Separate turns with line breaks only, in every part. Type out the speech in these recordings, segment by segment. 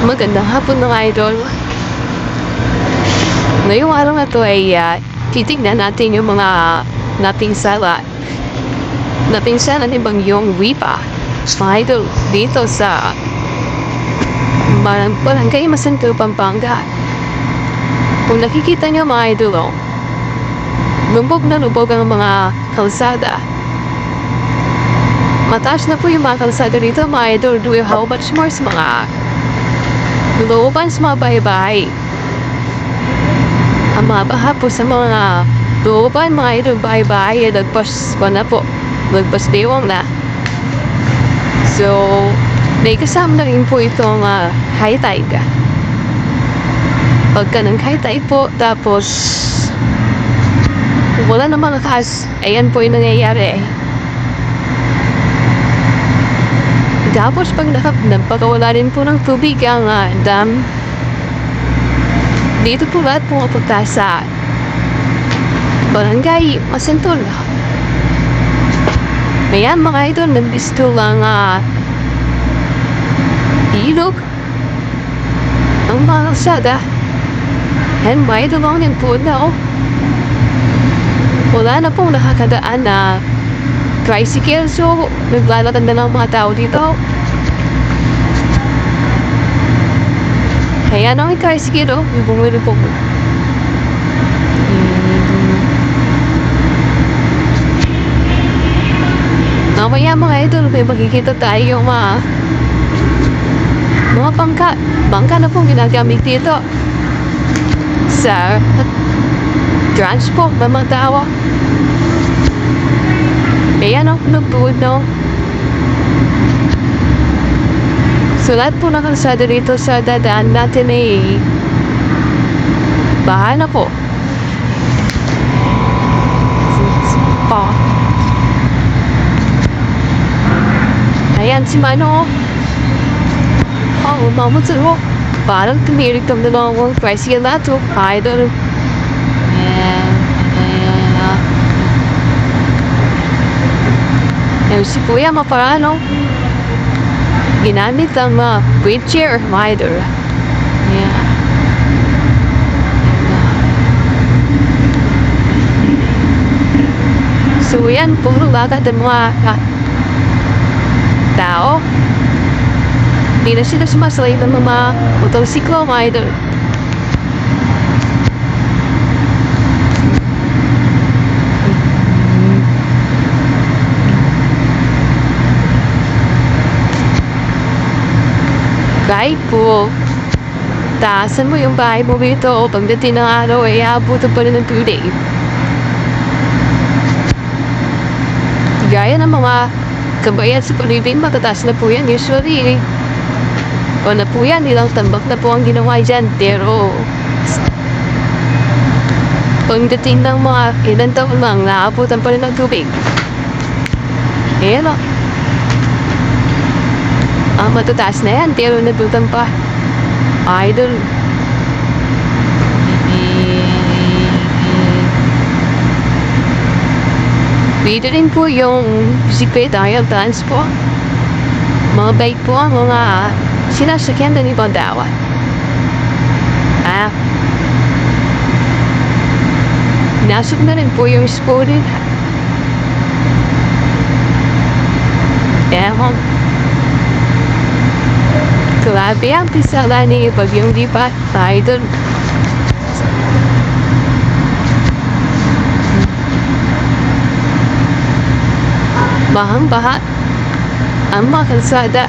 Magandang hapon mga idol. Ngayong araw na to ay ah, titignan natin yung mga napinsala. Napinsala ni Bangyong Wipa. Mga idol, dito sa Barang Barangay Masanto, Pampanga. Kung nakikita niyo mga idol, oh, lubog na lubog ang mga kalsada. Mataas na po yung mga kalsada dito, mga idol. Do you how much more sa mga looban sa mga bahay-bahay? Ang mga baha po sa mga looban, mga idol, bahay-bahay, ay nagpas ko na po. Nagpas diwang na. So, may kasama na rin po itong uh, high tide. Pagka ng high tide po, tapos wala namang lakas, ayan po yung nangyayari. Tapos pag nakap nagpakawala rin po ng tubig ang ah, dam, dito po lahat pumupunta sa barangay Masentol. Mayan mga idol, nagbisto lang ah, ilog ang mga kalsada. And may dalawang yan po oh. Wala na pong nakakadaan na tricycle so naglalakad na lang ang mga tao dito. Kaya nang yung tricycle oh, yung bumili po. Mamaya mga idol, may makikita tayo mga mga bangka. Bangka na pong ginagamit dito sa transport ng mga tao. Ayan ang nagbuod, no? So, lahat po ng kalsada dito sa dadaan natin ay baha na po. Pa. Ayan si Mano. Oh, umamot sa ho. Parang tumirik tam na lang ang tricycle na to. Idol. Ayan. Ayan. ah. Ayan si Kuya maparano. Ginamit ang mga wheelchair rider. Ayan. So yan, puro lakad ang mga ah, tao. Hindi na sila sumasalay ng mga motorsiklo, mga idol. Kahit po, taasan mo yung bahay mo dito, pagdating ng araw, ay aabutan pa rin ng tubig. Gaya ng mga kabayan sa Pilipin, matataas na po yan usually. O na po yan, ilang tambak na po ang ginawa dyan. Pero, pagdating ng mga ilang taon lang, naabutan pa rin ng tubig. Ayan o. Matataas na yan, pero nabutan pa. Idol. Pwede rin po yung bisikleta, yung trans po. Mga po ang mga sinasakyan na ni Bandawa. Ah. Nasok na rin po yung sporting. Ewan. Grabe ang pisala ni Bagyong Lipat, idol. Bahang-baha ang mga kalsada.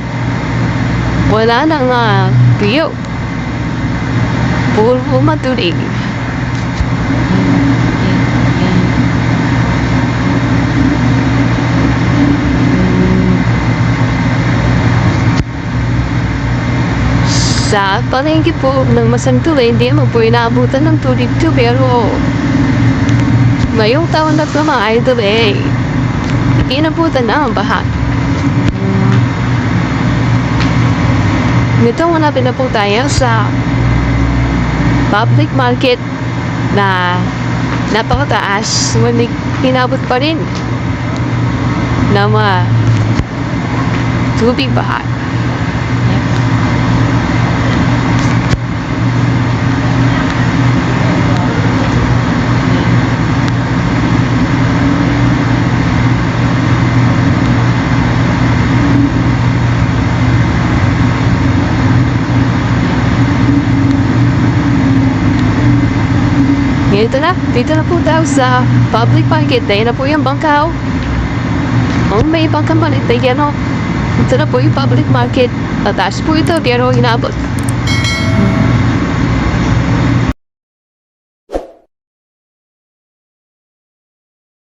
Wala nang uh, view. Puro matulig. Sa palengke po ng Masantulay, hindi mo po inaabutan ng tubig to pero ngayong taon na po mga idol eh, inabutan na ang baha. Nito hanapin na po tayo sa public market na napakataas ngunit inabot pa rin ng mga tubig baha. Ito na. Dito na po daw sa public market. Dahil na po yung bangkaw. Oh, may bangka malit na yan, oh. Ito na po yung public market. Tatas po ito, pero inabot.